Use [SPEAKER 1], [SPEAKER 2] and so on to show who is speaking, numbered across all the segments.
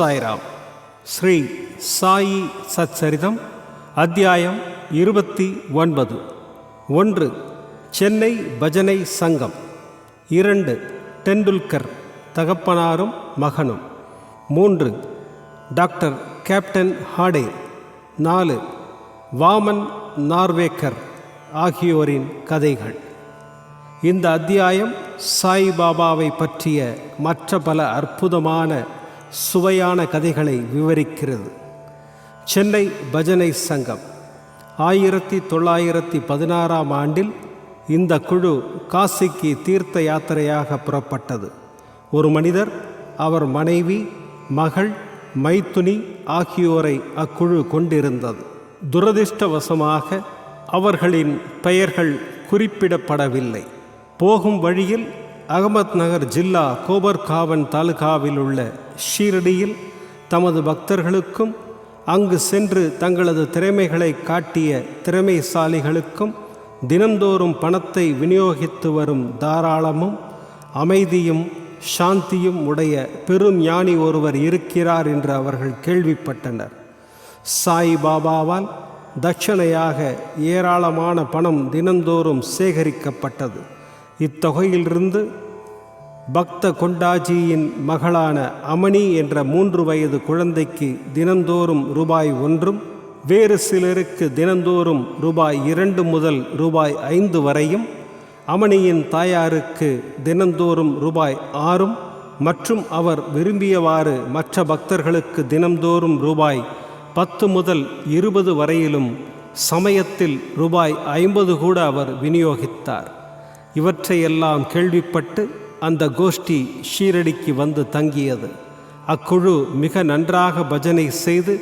[SPEAKER 1] சாய்ராம். ஸ்ரீ சாயி சச்சரிதம் அத்தியாயம் இருபத்தி ஒன்பது. ஒன்று சென்னை பஜனை சங்கம். இரண்டு டெண்டுல்கர் தகப்பனாரும் மகனும். மூன்று டாக்டர் கேப்டன் ஹாடே. நாலு வாமன் நார்வேக்கர் ஆகியோரின் கதைகள். இந்த அத்தியாயம் சாய்பாபாவை பற்றிய மற்ற பல அற்புதமான சுவையான கதைகளை விவரிக்கிறது. சென்னை பஜனை சங்கம். ஆயிரத்தி தொள்ளாயிரத்தி பதினாறாம் ஆண்டில் இந்த குழு காசிக்கு தீர்த்த யாத்திரையாக புறப்பட்டது. ஒரு மனிதர் அவர் மனைவி மகள் மைத்துனி ஆகியோரை அக்குழு கொண்டிருந்தது. துரதிர்ஷ்டவசமாக அவர்களின் பெயர்கள் குறிப்பிடப்படவில்லை. போகும் வழியில் அகமத் நகர் ஜில்லா கோபர்காவன் தாலுகாவில் உள்ள ஷீரடியில் தமது பக்தர்களுக்கும் அங்கு சென்று தங்களது திறமைகளை காட்டிய திறமைசாலிகளுக்கும் தினந்தோறும் பணத்தை விநியோகித்து வரும் தாராளமும் அமைதியும் சாந்தியும் உடைய பெரும் ஞானி ஒருவர் இருக்கிறார் என்று அவர்கள் கேள்விப்பட்டனர். சாய் பாபாவால் தட்சணையாக ஏராளமான பணம் தினந்தோறும் சேகரிக்கப்பட்டது. இத்தொகையிலிருந்து பக்த கொண்டாஜியின் மகளான அமணி என்ற மூன்று வயது குழந்தைக்கு தினந்தோறும் ரூபாய் ஒன்றும் வேறு சிலருக்கு தினந்தோறும் ரூபாய் இரண்டு முதல் ரூபாய் ஐந்து வரையும் அமணியின் தாயாருக்கு தினந்தோறும் ரூபாய் ஆறும் மற்றும் அவர் விரும்பியவாறு மற்ற பக்தர்களுக்கு தினந்தோறும் ரூபாய் பத்து முதல் இருபது வரையிலும் சமயத்தில் ரூபாய் ஐம்பது கூட அவர் விநியோகித்தார். இவற்றையெல்லாம் கேள்விப்பட்டு அந்த கோஷ்டி ஷீரடிக்கு வந்து தங்கியது. அக்குழு மிக நன்றாக பஜனை செய்து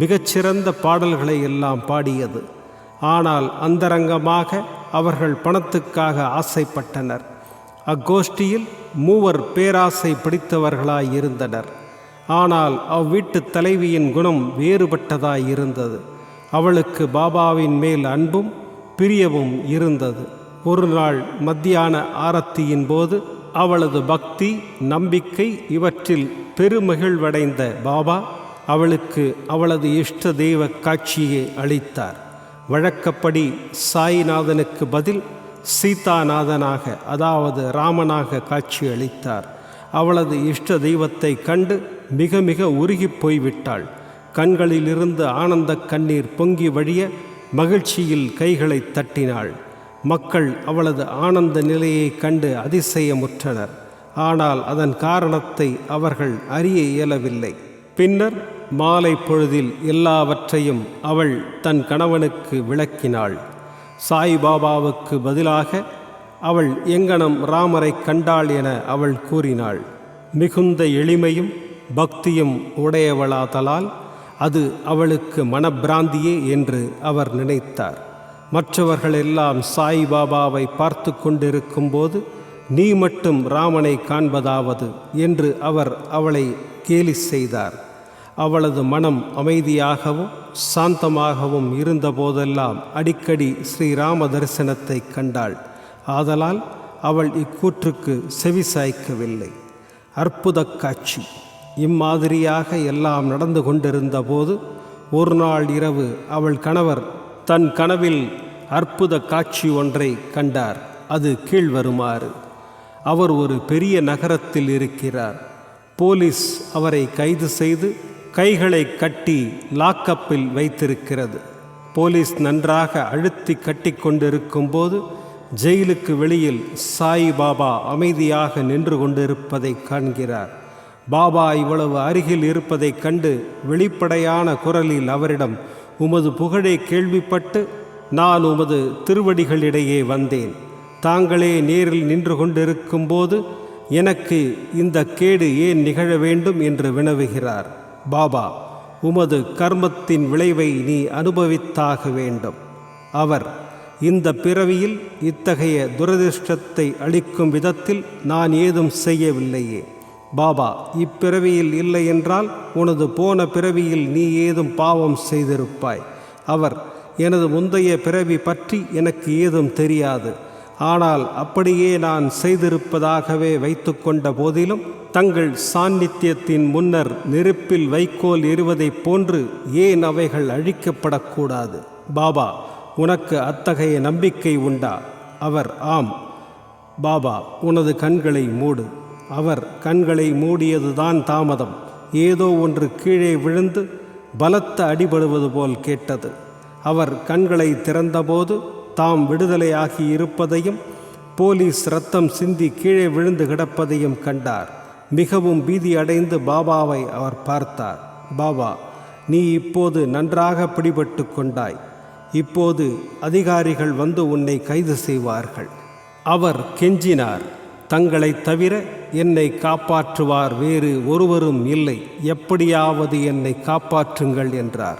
[SPEAKER 1] மிகச்சிறந்த பாடல்களை எல்லாம் பாடியது. ஆனால் அந்தரங்கமாக அவர்கள் பணத்துக்காக ஆசைப்பட்டனர். அக்கோஷ்டியில் மூவர் பேராசை பிடித்தவர்களாயிருந்தனர் ஆனால் அவ்வீட்டு தலைவியின் குணம் வேறுபட்டதாயிருந்தது அவளுக்கு பாபாவின் மேல் அன்பும் பிரியவும் இருந்தது. ஒரு நாள் மத்தியான ஆரத்தியின் போது அவளது பக்தி நம்பிக்கை இவற்றில் பெருமகிழ்வடைந்த பாபா அவளுக்கு அவளது இஷ்ட தெய்வ காட்சியை அளித்தார். வழக்கப்படி சாய்நாதனுக்கு பதில் சீதாநாதனாக அதாவது ராமனாக காட்சி அளித்தார். அவளது இஷ்ட தெய்வத்தை கண்டு மிக மிக உருகிப் போய்விட்டாள். கண்களிலிருந்து ஆனந்த கண்ணீர் பொங்கி வழிய மகிழ்ச்சியில் கைகளை தட்டினாள். மக்கள் அவளது ஆனந்த நிலையை கண்டு அதிசயமுற்றனர். ஆனால் அதன் காரணத்தை அவர்கள் அறிய இயலவில்லை. பின்னர் மாலை பொழுதில் எல்லாவற்றையும் அவள் தன் கணவனுக்கு விளக்கினாள். சாய்பாபாவுக்கு பதிலாக அவள் எங்கனம் ராமரை கண்டாள் என அவள் கூறினாள். மிகுந்த எளிமையும் பக்தியும் உடையவளாதலால் அது அவளுக்கு மனப்பிராந்தியே என்று அவர் நினைத்தார். மற்றவர்கள் எல்லாம் சாய்பாபாவை பார்த்து கொண்டிருக்கும்போது நீ மட்டும் ராமனை காண்பதாவது என்று அவர் அவளை கேலி செய்தார். அவளது மனம் அமைதியாகவும் சாந்தமாகவும் இருந்தபோதெல்லாம் அடிக்கடி ஸ்ரீராம தரிசனத்தை கண்டாள். ஆதலால் அவள் இக்கூற்றுக்கு செவி சாய்க்கவில்லை அற்புத காட்சி! இம்மாதிரியாக எல்லாம் நடந்து கொண்டிருந்த போது ஒரு நாள் இரவு அவள் கணவர் தன் கனவில் அற்புத காட்சி ஒன்றை கண்டார். அது கீழ்வருமாறு. அவர் ஒரு பெரிய நகரத்தில் இருக்கிறார். போலீஸ் அவரை கைது செய்து கைகளை கட்டி லாக்கப்பில் வைத்திருக்கிறது. போலீஸ் நன்றாக அழுத்தி கட்டி கொண்டிருக்கும்போது ஜெயிலுக்கு வெளியில் சாய் பாபா அமைதியாக நின்று கொண்டிருப்பதை காண்கிறார். பாபா இவ்வளவு அருகில் இருப்பதைக் கண்டு வெளிப்படையான குரலில் அவரிடம் உமது புகழை கேள்விப்பட்டு நான் உமது திருவடிகளிடையே வந்தேன். தாங்களே நேரில் நின்று கொண்டிருக்கும்போது எனக்கு இந்த கேடு ஏன் நிகழ வேண்டும் என்று வினவுகிறார். பாபா உமது கர்மத்தின் விளைவை நீ அனுபவித்தாக வேண்டும். அவர் இந்த பிறவியில் இத்தகைய துரதிர்ஷ்டத்தை அளிக்கும் விதத்தில் நான் ஏதும் செய்யவில்லையே. பாபா இப்பிறவியில் இல்லை என்றால் உனது போன பிறவியில் நீ ஏதும் பாவம் செய்திருப்பாய். அவர் எனது முந்தைய பிறவி பற்றி எனக்கு ஏதும் தெரியாது. ஆனால் அப்படியே நான் செய்திருப்பதாகவே வைத்துக்கொண்ட போதிலும் தங்கள் சாநித்தியத்தின் முன்னர் நெருப்பில் வைக்கோல் எறிவதைப் போன்று ஏன் அவைகள் அழிக்கப்படக்கூடாது? பாபா உனக்கு அத்தகைய நம்பிக்கை உண்டா? அவர் ஆம். பாபா உனது கண்களை மூடு. அவர் கண்களை மூடியதுதான் தாமதம். ஏதோ ஒன்று கீழே விழுந்து பலத்த அடிபடுவது போல் கேட்டது. அவர் கண்களை திறந்தபோது தாம் விடுதலையாகி இருப்பதையும் போலீஸ் ரத்தம் சிந்தி கீழே விழுந்து கிடப்பதையும் கண்டார். மிகவும் பீதி அடைந்து பாபாவை அவர் பார்த்தார். பாபா நீ இப்போது நன்றாக பிடிபட்டு கொண்டாய். இப்போது அதிகாரிகள் வந்து உன்னை கைது செய்வார்கள். அவர் கெஞ்சினார். தங்களைத் தவிர என்னை காப்பாற்றுவார் வேறு ஒருவரும் இல்லை. எப்படியாவது என்னை காப்பாற்றுங்கள் என்றார்.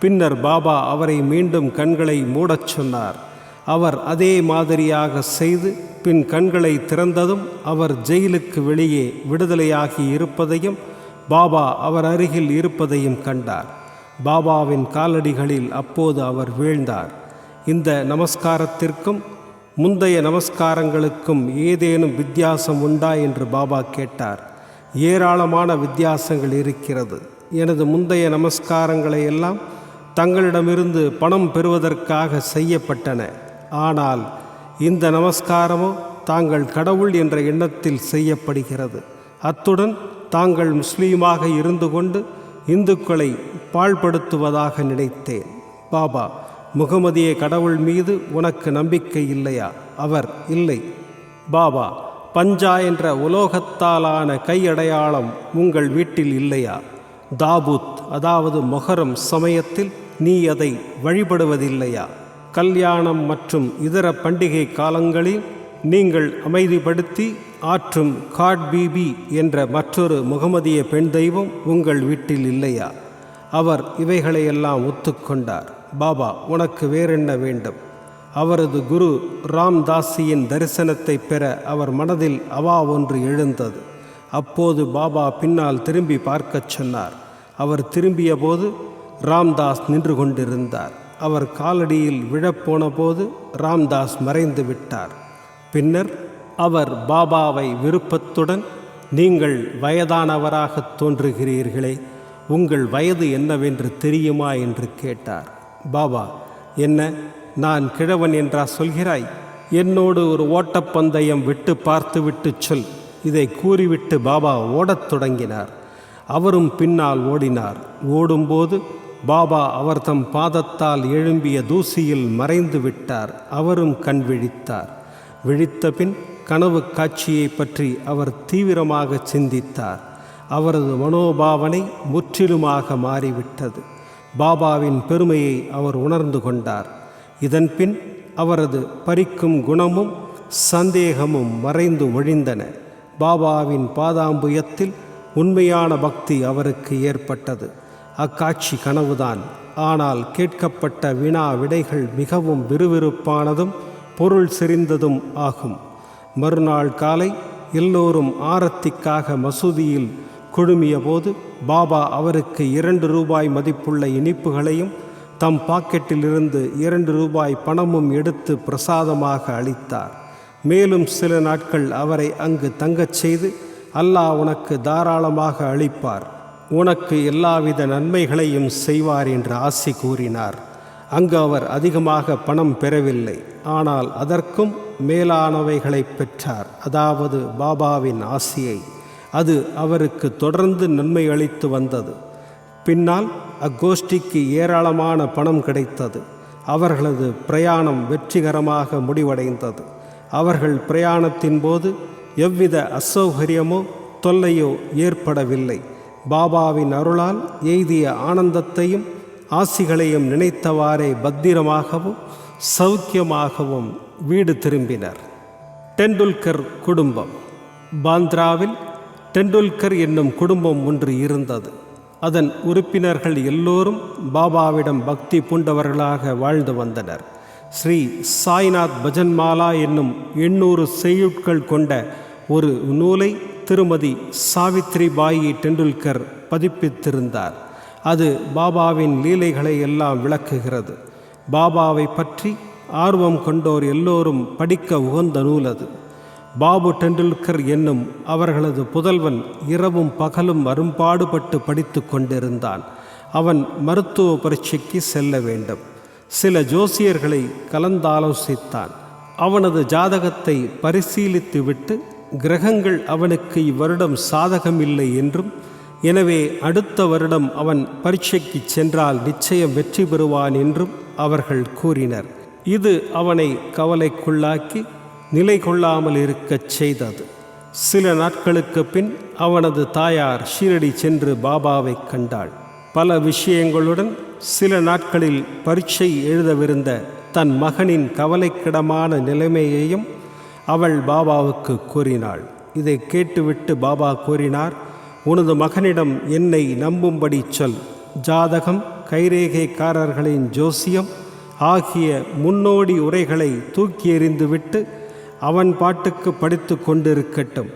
[SPEAKER 1] பின்னர் பாபா அவரை மீண்டும் கண்களை மூடச் சொன்னார். அவர் அதே மாதிரியாக செய்து பின் கண்களை திறந்ததும் அவர் ஜெயிலுக்கு வெளியே விடுதலையாகி இருப்பதையும் பாபா அவர் அருகில் இருப்பதையும் கண்டார். பாபாவின் காலடிகளில் அப்போது அவர் வீழ்ந்தார். இந்த நமஸ்காரத்திற்கும் முந்தைய நமஸ்காரங்களுக்கும் ஏதேனும் வித்தியாசம் உண்டா என்று பாபா கேட்டார். ஏராளமான வித்தியாசங்கள் இருக்கிறது. எனது முந்தைய நமஸ்காரங்களை எல்லாம் தங்களிடமிருந்து பணம் பெறுவதற்காக செய்யப்பட்டன. ஆனால் இந்த நமஸ்காரமோ தாங்கள் கடவுள் என்ற எண்ணத்தில் செய்யப்படுகிறது. அத்துடன் தாங்கள் முஸ்லீமாக இருந்து கொண்டு இந்துக்களை பாழ்படுத்துவதாக நினைத்தேன். பாபா முகமதிய கடவுள் மீது உனக்கு நம்பிக்கை இல்லையா? அவர் இல்லை. பாபா பஞ்சா என்ற உலோகத்தாலான கையடையாளம் உங்கள் வீட்டில் இல்லையா? தாபூத் அதாவது மொஹரம் சமயத்தில் நீ அதை வழிபடுவதில்லையா? கல்யாணம் மற்றும் இதர பண்டிகை காலங்களில் நீங்கள் அமைதிப்படுத்தி ஆற்றும் காட்பீபி என்ற மற்றொரு முகமதிய பெண் தெய்வம் உங்கள் வீட்டில் இல்லையா? அவர் இவைகளையெல்லாம் ஒத்துக்கொண்டார். பாபா உனக்கு வேறென்ன வேண்டும்? அவரது குரு ராம்தாஸியின் தரிசனத்தை பெற அவர் மனதில் அவா ஒன்று எழுந்தது. அப்போது பாபா பின்னால் திரும்பி பார்க்கச் சொன்னார். அவர் திரும்பிய போது ராம்தாஸ் நின்று கொண்டிருந்தார். அவர் காலடியில் விழப்போன போது ராம்தாஸ் மறைந்து விட்டார். பின்னர் அவர் பாபாவை விருப்பத்துடன் நீங்கள் வயதானவராக தோன்றுகிறீர்களே உங்கள் வயது என்னவென்று தெரியுமா? என்று கேட்டார். பாபா என்ன நான் கிழவன் என்றா சொல்கிறாய்? என்னோடு ஒரு ஓட்டப்பந்தயம் விட்டு பார்த்துவிட்டு சொல். இதை கூறிவிட்டு பாபா ஓடத் தொடங்கினார். அவரும் பின்னால் ஓடினார். ஓடும்போது பாபா அவர் தம் பாதத்தால் எழும்பிய தூசியில் மறைந்து விட்டார். அவரும் கண் விழித்தார். விழித்த பின் கனவு காட்சியை பற்றி அவர் தீவிரமாக சிந்தித்தார். அவரது மனோபாவனை முற்றிலுமாக மாறிவிட்டது. பாபாவின் பெருமையை அவர் உணர்ந்து கொண்டார். இதன்பின் அவரது பறிக்கும் குணமும் சந்தேகமும் மறைந்து ஒழிந்தன. பாபாவின் பாதாம்புயத்தில் உண்மையான பக்தி அவருக்கு ஏற்பட்டது. அக்காட்சி கனவுதான். ஆனால் கேட்கப்பட்ட வினா விடைகள் மிகவும் விறுவிறுப்பானதும் பொருள் செறிந்ததும் ஆகும். மறுநாள் காலை எல்லோரும் ஆரத்திக்காக மசூதியில் குழுமியபோது பாபா அவருக்கு இரண்டு ரூபாய் மதிப்புள்ள இனிப்புகளையும் தம் பாக்கெட்டிலிருந்து இரண்டு ரூபாய் பணமும் எடுத்து பிரசாதமாக அளித்தார். மேலும் சில நாட்கள் அவரை அங்கு தங்கச் செய்து அல்லாஹ் உனக்கு தாராளமாக அளிப்பார். உனக்கு எல்லாவித நன்மைகளையும் செய்வார் என்று ஆசி கூறினார். அங்கு அவர் அதிகமாக பணம் பெறவில்லை. ஆனால் அதற்கும் மேலானவைகளை பெற்றார். அதாவது பாபாவின் ஆசியை. அது அவருக்கு தொடர்ந்து நன்மை அளித்து வந்தது. பின்னால் அக்கோஷ்டிக்கு ஏராளமான பணம் கிடைத்தது. அவர்களது பிரயாணம் வெற்றிகரமாக முடிவடைந்தது. அவர்கள் பிரயாணத்தின் போது எவ்வித அசௌகரியமோ தொல்லையோ ஏற்படவில்லை. பாபாவின் அருளால் எய்திய ஆனந்தத்தையும் ஆசிகளையும் நினைத்தவாறே பத்திரமாகவும் சௌக்கியமாகவும் வீடு திரும்பினர். டெண்டுல்கர் குடும்பம். பாந்த்ராவில் டெண்டுல்கர் என்னும் குடும்பம் ஒன்று இருந்தது. அதன் உறுப்பினர்கள் எல்லோரும் பாபாவிடம் பக்தி பூண்டவர்களாக வாழ்ந்து வந்தனர். ஸ்ரீ சாய்நாத் பஜன்மாலா என்னும் எண்ணூறு செய்யுட்கள் கொண்ட ஒரு நூலை திருமதி சாவித்ரி பாயி டெண்டுல்கர் பதிப்பித்திருந்தார். அது பாபாவின் லீலைகளை எல்லாம் விளக்குகிறது. பாபாவை பற்றி ஆர்வம் கொண்டோர் எல்லோரும் படிக்க உகந்த நூல் அது. பாபு டெண்டுல்கர் என்னும் அவர்களது புதல்வன் இரவும் பகலும் அரும்பாடுபட்டு படித்து கொண்டிருந்தான். அவன் மருத்துவ பரீட்சைக்கு செல்ல வேண்டும். சில ஜோசியர்களை கலந்தாலோசித்தான். அவனது ஜாதகத்தை பரிசீலித்துவிட்டு கிரகங்கள் அவனுக்கு இவ்வருடம் சாதகமில்லை என்றும் எனவே அடுத்த வருடம் அவன் பரீட்சைக்கு சென்றால் நிச்சயம் வெற்றி பெறுவான் என்றும் அவர்கள் கூறினர். இது அவனை கவலைக்குள்ளாக்கி நிலை கொள்ளாமல் இருக்கச் செய்தது. சில நாட்களுக்கு பின் அவனது தாயார் ஷீரடி சென்று பாபாவை கண்டாள். பல விஷயங்களுடன் சில நாட்களில் பரீட்சை எழுதவிருந்த தன் மகனின் கவலைக்கிடமான நிலைமையையும் அவள் பாபாவுக்கு கூறினாள். இதை கேட்டுவிட்டு பாபா கூறினார் உனது மகனிடம் என்னை நம்பும்படி சொல். ஜாதகம் கைரேகைக்காரர்களின் ஜோசியம் ஆகிய முன்னோடி உரைகளை தூக்கி எறிந்துவிட்டு அவன் பாட்டுக்கு படித்து கொண்டிருக்கட்டும்.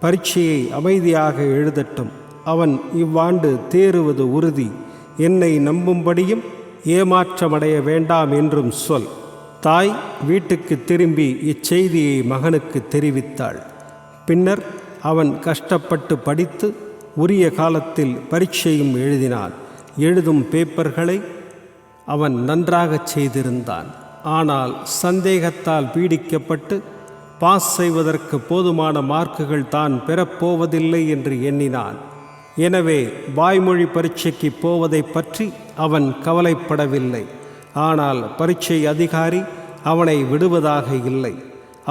[SPEAKER 1] பரீட்சையை அமைதியாக எழுதட்டும். அவன் இவ்வாண்டு தேறுவது உறுதி. என்னை நம்பும்படியும் ஏமாற்றமடைய வேண்டாம் என்றும் சொல். தாய் வீட்டுக்கு திரும்பி இச்செய்தியை மகனுக்கு தெரிவித்தாள். பின்னர் அவன் கஷ்டப்பட்டு படித்து உரிய காலத்தில் பரீட்சையும் எழுதினான். எழுதும் பேப்பர்களை அவன் நன்றாகச் செய்திருந்தான். ஆனால் சந்தேகத்தால் பீடிக்கப்பட்டு பாஸ் செய்வதற்கு போதுமான மார்க்குகள் தான் பெறப்போவதில்லை என்று எண்ணினான். எனவே வாய்மொழி பரீட்சைக்கு போவதை பற்றி அவன் கவலைப்படவில்லை. ஆனால் பரீட்சை அதிகாரி அவனை விடுவதாக இல்லை.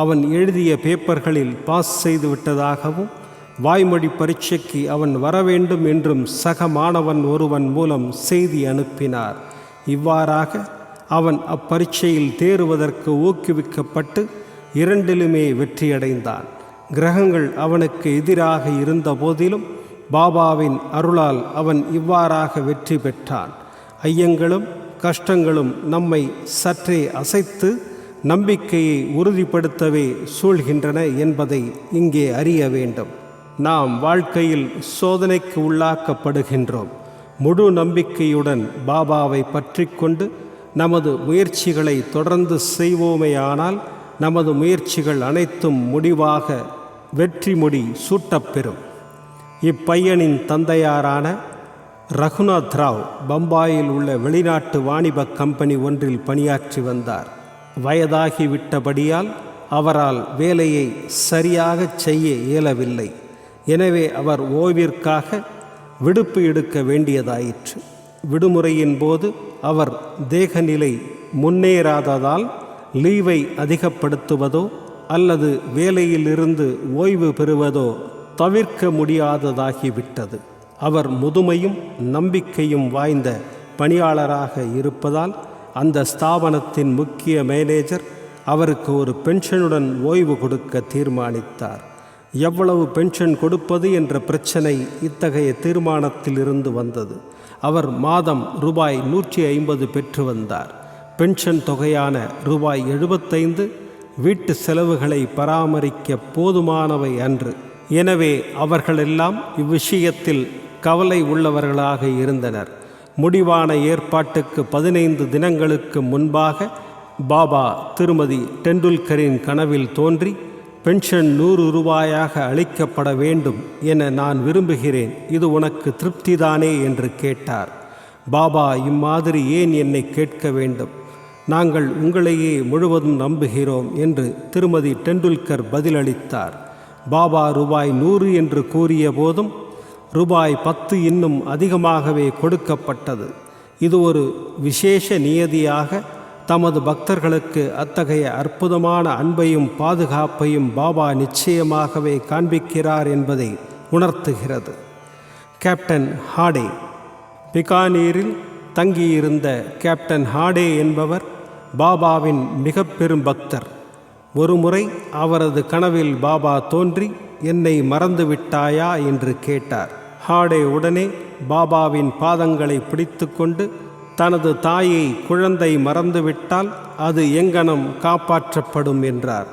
[SPEAKER 1] அவன் எழுதிய பேப்பர்களில் பாஸ் செய்து விட்டதாகவும் வாய்மொழி பரீட்சைக்கு அவன் வரவேண்டும் என்றும் சக மாணவன் ஒருவன் மூலம் செய்தி அனுப்பினார். இவ்வாறாக அவன் அப்பரீட்சையில் தேறுவதற்கு ஊக்குவிக்கப்பட்டு இரண்டிலுமே வெற்றியடைந்தான். கிரகங்கள் அவனுக்கு எதிராக இருந்த போதிலும் பாபாவின் அருளால் அவன் இவ்வாறாக வெற்றி பெற்றான். ஐயங்களும் கஷ்டங்களும் நம்மை சற்றே அசைத்து நம்பிக்கையை உறுதிப்படுத்தவே சூழ்கின்றன என்பதை இங்கே அறிய வேண்டும். நாம் வாழ்க்கையில் சோதனைக்கு உள்ளாக்கப்படுகின்றோம். முழு நம்பிக்கையுடன் பாபாவை பற்றி கொண்டு நமது முயற்சிகளை தொடர்ந்து செய்வோமேயானால் நமது முயற்சிகள் அனைத்தும் முடிவாக வெற்றி முடி சூட்டப்பெறும் இப்பையனின் தந்தையாரான ரகுநாத் ராவ் பம்பாயில் உள்ள வெளிநாட்டு வாணிப கம்பெனி ஒன்றில் பணியாற்றி வந்தார். வயதாகிவிட்டபடியால் அவரால் வேலையை சரியாகச் செய்ய இயலவில்லை. எனவே அவர் ஓய்விற்காக விடுப்பு எடுக்க வேண்டியதாயிற்று. விடுமுறையின் போது அவர் தேகநிலை முன்னேறாததால் லீவை அதிகப்படுத்துவதோ அல்லது வேலையிலிருந்து ஓய்வு பெறுவதோ தவிர்க்க முடியாததாகிவிட்டது. அவர் முதுமையும் நம்பிக்கையும் வாய்ந்த பணியாளராக இருப்பதால் அந்த ஸ்தாபனத்தின் முக்கிய மேனேஜர் அவருக்கு ஒரு பென்ஷனுடன் ஓய்வு கொடுக்க தீர்மானித்தார். எவ்வளவு பென்ஷன் கொடுப்பது என்ற பிரச்சனை இத்தகைய தீர்மானத்திலிருந்து வந்தது. அவர் மாதம் ரூபாய் நூற்றி ஐம்பது பெற்று வந்தார். பென்ஷன் தொகையான ரூபாய் எழுபத்தைந்து வீட்டு செலவுகளை பராமரிக்க போதுமானவை அன்று. எனவே அவர்களெல்லாம் இவ்விஷயத்தில் கவலை உள்ளவர்களாக இருந்தனர். முடிவான ஏற்பாட்டுக்கு பதினைந்து தினங்களுக்கு முன்பாக பாபா திருமதி டெண்டுல்கரின் கனவில் தோன்றி பென்ஷன் நூறு ரூபாயாக அளிக்கப்பட வேண்டும் என நான் விரும்புகிறேன். இது உனக்கு திருப்திதானே? என்று கேட்டார். பாபா இம்மாதிரி ஏன் என்னை கேட்க வேண்டும்? நாங்கள் உங்களையே முழுவதும் நம்புகிறோம் என்று திருமதி டெண்டுல்கர் பதிலளித்தார். பாபா ரூபாய் நூறு என்று கூறிய போதும் ரூபாய் பத்து இன்னும் அதிகமாகவே கொடுக்கப்பட்டது. இது ஒரு விசேஷ நியதியாக தமது பக்தர்களுக்கு அத்தகைய அற்புதமான அன்பையும் பாதுகாப்பையும் பாபா நிச்சயமாகவே காண்பிக்கிறார் என்பதை உணர்த்துகிறது. கேப்டன் ஹாடே. பிகானீரில் தங்கியிருந்த கேப்டன் ஹாடே என்பவர் பாபாவின் மிக பெரும் பக்தர். ஒருமுறை அவரது கனவில் பாபா தோன்றி என்னை மறந்துவிட்டாயா? என்று கேட்டார். ஹாடே உடனே பாபாவின் பாதங்களை பிடித்துக்கொண்டு தனது தாயை குழந்தை மறந்துவிட்டால் அது எங்கனம் காப்பாற்றப்படும் என்றார்.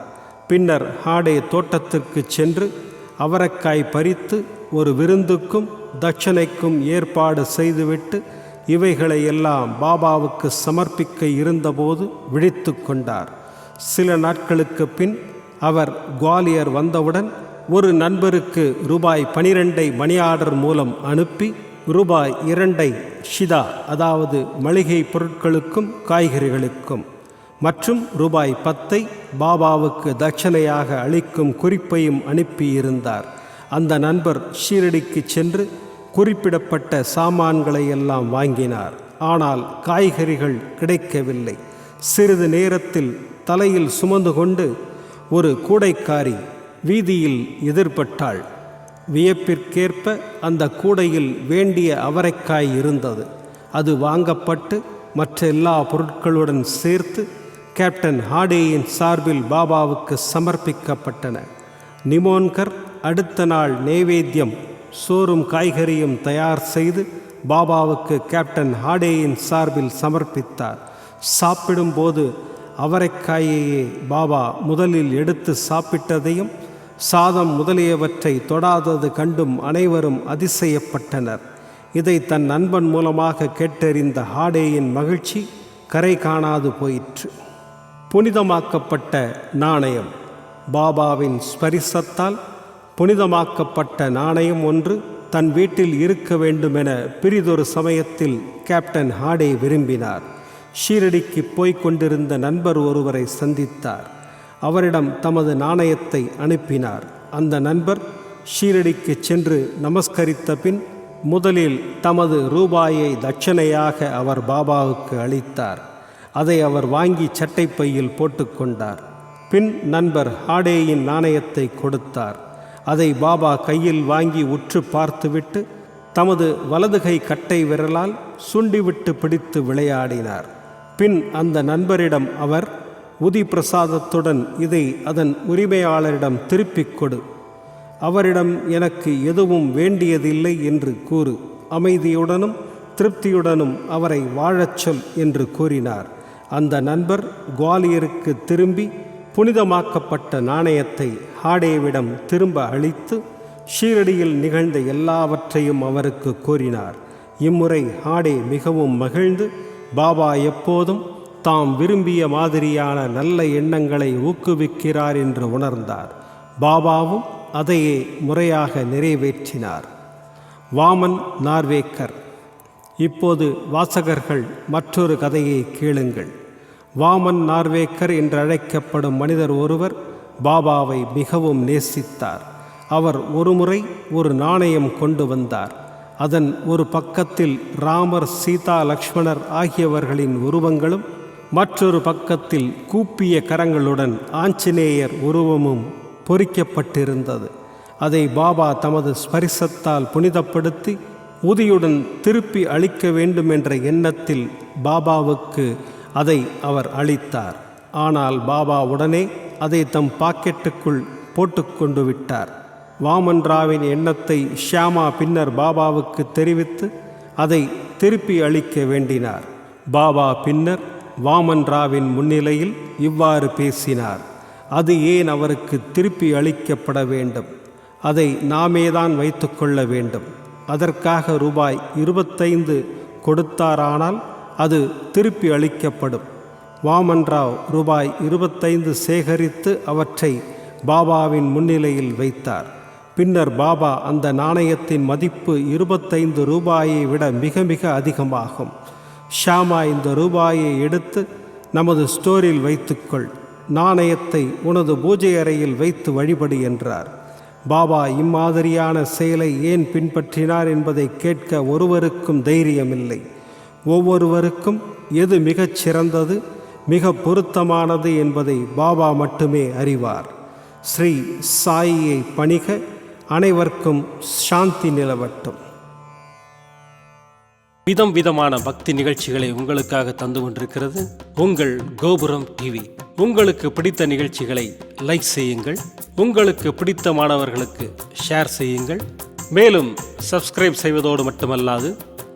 [SPEAKER 1] பின்னர் ஹாடே தோட்டத்திற்கு சென்று அவரக்காய் பறித்து ஒரு விருந்துக்கும் தட்சணைக்கும் ஏற்பாடு செய்துவிட்டு இவைகளை எல்லாம் பாபாவுக்கு சமர்ப்பிக்க இருந்தபோது விழித்து கொண்டார். சில நாட்களுக்கு பின் அவர் குவாலியர் வந்தவுடன் ஒரு நண்பருக்கு ரூபாய் பனிரெண்டை மணி ஆர்டர் மூலம் அனுப்பி ரூபாய் இரண்டை ஷிதா அதாவது மளிகை பொருட்களுக்கும் காய்கறிகளுக்கும் மற்றும் ரூபாய் பத்தை பாபாவுக்கு தட்சணையாக அளிக்கும் குறிப்பையும் அனுப்பியிருந்தார். அந்த நண்பர் ஷீரடிக்கு சென்று குறிப்பிடப்பட்ட சாமான்களை எல்லாம் வாங்கினார். ஆனால் காய்கறிகள் கிடைக்கவில்லை. சிறிது நேரத்தில் தலையில் சுமந்து கொண்டு ஒரு கூடைக்காரி வீதியில் எதிர்பட்டாள். வியப்பிற்கேற்ப அந்த கூடையில் வேண்டிய அவரைக்காய் இருந்தது. அது வாங்கப்பட்டு மற்ற எல்லா பொருட்களுடன் சேர்த்து கேப்டன் ஹாடேயின் சார்பில் பாபாவுக்கு சமர்ப்பிக்கப்பட்டன. நிமோன்கர் அடுத்த நாள் நைவேத்தியம் சோறும் காய்கறியும் தயார் செய்து பாபாவுக்கு கேப்டன் ஹாடேயின் சார்பில் சமர்ப்பித்தார். சாப்பிடும்போது அவரைக்காயையே பாபா முதலில் எடுத்து சாப்பிட்டதையும் சாதம் முதலியவற்றை தொடாதது கண்டும் அனைவரும் அதிசயப்பட்டனர். இதை தன் நண்பன் மூலமாக கேட்டறிந்த ஹாடேயின் மகிழ்ச்சி கரை காணாது போயிற்று. புனிதமாக்கப்பட்ட நாணயம் பாபாவின் ஸ்பரிசத்தால் புனிதமாக்கப்பட்ட நாணயம் ஒன்று தன் வீட்டில் இருக்க வேண்டுமென பிரிதொரு சமயத்தில் கேப்டன் ஹாடே விரும்பினார். ஷீரடிக்கு போய்க் கொண்டிருந்த நண்பர் ஒருவரை சந்தித்தார். அவரிடம் தமது நாணயத்தை அனுப்பினார். அந்த நண்பர் ஷீரடிக்கு சென்று நமஸ்கரித்த பின் முதலில் தமது ரூபாயை தட்சணையாக அவர் பாபாவுக்கு அளித்தார். அதை அவர் வாங்கி சட்டைப்பையில் போட்டுக்கொண்டார் பின் நண்பர் ஹாடேயின் நாணயத்தை கொடுத்தார். அதை பாபா கையில் வாங்கி உற்று பார்த்துவிட்டு தமது வலதுகை கட்டை விரலால் சுண்டிவிட்டு பிடித்து விளையாடினார். பின் அந்த நண்பரிடம் அவர் உதி பிரசாதத்துடன் இதை அதன் உரிமையாளரிடம் திருப்பிக் கொடு. அவரிடம் எனக்கு எதுவும் வேண்டியதில்லை என்று கூறு. அமைதியுடனும் திருப்தியுடனும் அவரை வாழச் சொல் என்று கூறினார். அந்த நண்பர் குவாலியருக்கு திரும்பி புனிதமாக்கப்பட்ட நாணயத்தை ஹாடேவிடம் திரும்ப அளித்து ஷீரடியில் நிகழ்ந்த எல்லாவற்றையும் அவருக்கு கூறினார். இம்முறை ஹாடே மிகவும் மகிழ்ந்து பாபா எப்போதும் தாம் விரும்பிய மாதிரியான நல்ல எண்ணங்களை ஊக்குவிக்கிறார் என்று உணர்ந்தார். பாபாவும் அதையே முறையாக நிறைவேற்றினார். வாமன் நார்வேக்கர் இப்போது வாசகர்கள் மற்றொரு கதையை கேளுங்கள். வாமன் நார்வேக்கர் என்று அழைக்கப்படும் மனிதர் ஒருவர் பாபாவை மிகவும் நேசித்தார். அவர் ஒருமுறை ஒரு நாணயம் கொண்டு வந்தார். அதன் ஒரு பக்கத்தில் ராமர் சீதா லக்ஷ்மணர் ஆகியவர்களின் உருவங்களும் மற்றொரு பக்கத்தில் கூப்பிய கரங்களுடன் ஆஞ்சநேயர் உருவமும் பொறிக்கப்பட்டிருந்தது. அதை பாபா தமது ஸ்பரிசத்தால் புனிதப்படுத்தி உதியுடன் திருப்பி அளிக்க வேண்டும் என்ற எண்ணத்தில் பாபாவுக்கு அதை அவர் அளித்தார் ஆனால் பாபா உடனே அதை தம் பாக்கெட்டுக்குள் போட்டுக்கொண்டு விட்டார். வாமன் ராவின் எண்ணத்தை ஷியாமா பின்னர் பாபாவுக்கு தெரிவித்து அதை திருப்பி அளிக்க வேண்டினார். பாபா பின்னர் வாமன் ராவின் முன்னிலையில் இவ்வாறு பேசினார். அது ஏன் அவருக்கு திருப்பி அளிக்கப்பட வேண்டும்? அதை நாமேதான் வைத்துக்கொள்ள வேண்டும். அதற்காக ரூபாய் இருபத்தைந்து கொடுத்தாரானால் அது திருப்பி அளிக்கப்படும். வாமன்ராவ் ரூபாய் இருபத்தைந்து சேகரித்து அவற்றை பாபாவின் முன்னிலையில் வைத்தார். பின்னர் பாபா அந்த நாணயத்தின் மதிப்பு இருபத்தைந்து ரூபாயை விட மிக மிக அதிகமாகும். ஷாமா இந்த ரூபாயை எடுத்து நமது ஸ்டோரில் வைத்துக்கொள். நாணயத்தை உனது பூஜை அறையில் வைத்து வழிபடு என்றார். பாபா இம்மாதிரியான செயலை ஏன் பின்பற்றினார் என்பதை கேட்க ஒருவருக்கும் தைரியமில்லை. ஒவ்வொருவருக்கும் எது மிகச் சிறந்தது மிக பொருத்தமானது என்பதை பாபா மட்டுமே அறிவார். ஸ்ரீ சாயியை பணிக அனைவருக்கும் சாந்தி நிலவட்டும்.
[SPEAKER 2] விதம் விதமான பக்தி நிகழ்ச்சிகளை உங்களுக்காக தந்து கொண்டிருக்கிறது உங்கள் கோபுரம் டிவி. உங்களுக்கு பிடித்த நிகழ்ச்சிகளை லைக் செய்யுங்கள் உங்களுக்கு பிடித்த மாணவர்களுக்கு ஷேர் செய்யுங்கள். மேலும் சப்ஸ்கிரைப் செய்வதோடு மட்டுமல்லாது